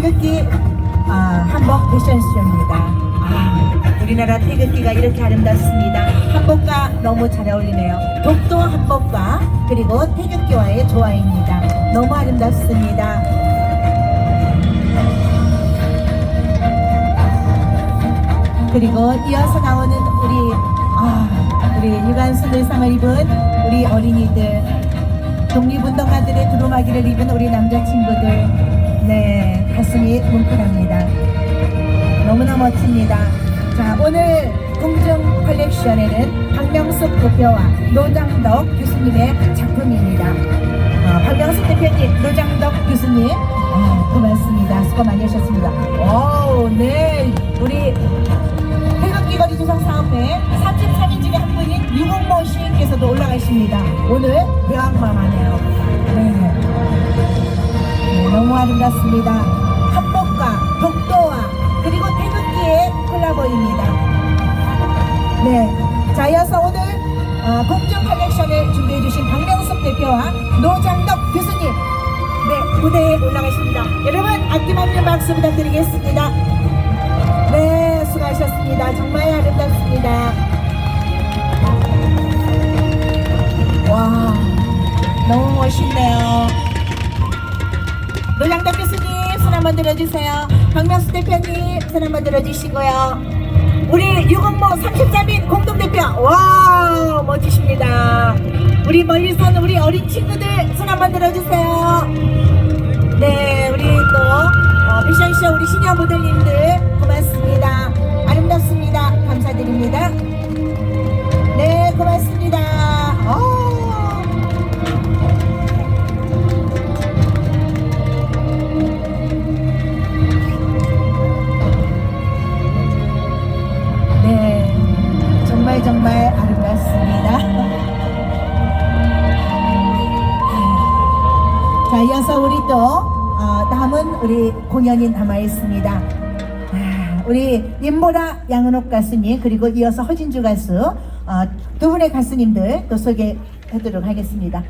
태극기 아, 한복 패션쇼입니다. 아, 우리나라 태극기가 이렇게 아름답습니다. 한복과 너무 잘 어울리네요. 독도 한복과 그리고 태극기와의 조화입니다. 너무 아름답습니다. 그리고 이어서 나오는 우리 아 우리 유관순 의상을 입은 우리 어린이들 독립운동가들의 두루마기를 입은 우리 남자친구들 멋집니다 자 오늘 공정 컬렉션에는 박명숙 대표와 노장덕 교수님의 작품입니다 어, 박명숙 대표님 노장덕 교수님 어, 고맙습니다 수고 많이 하셨습니다 오 네 우리 태극기 거리 조성 사업회 33인 중에 한 분인 유공모 시인께서도 올라가십니다. 오늘 대왕마마네요. 네. 네, 너무 아름답습니다. 콜라보입니다. 네. 자, 이어서 오늘 어, 공정 컬렉션을 준비해 주신 박명숙 대표와 노장덕 교수님 네, 무대에 올라가십니다. 여러분, 아낌없는 박수 부탁드리겠습니다. 네, 수고하셨습니다. 정말 아름답습니다. 와, 너무 멋있네요. 노장덕 교수님, 손 한번 들어주세요. 박명수 대표님, 손 한번 들어주시고요. 우리 유공모 33인 공동대표, 와, 멋지십니다. 우리 멀리서 오는 우리 어린 친구들, 손 한번 들어주세요. 네, 우리 또 어, 패션쇼 우리 시니어 모델님들 정말 정말 아름답습니다. 자, 이어서 우리 또 어, 남은 우리 공연이 남아 있습니다. 아, 우리 임보라 양은옥 가수님 그리고 이어서 허진주 가수 어, 두 분의 가수님들 또 소개해드리도록 하겠습니다.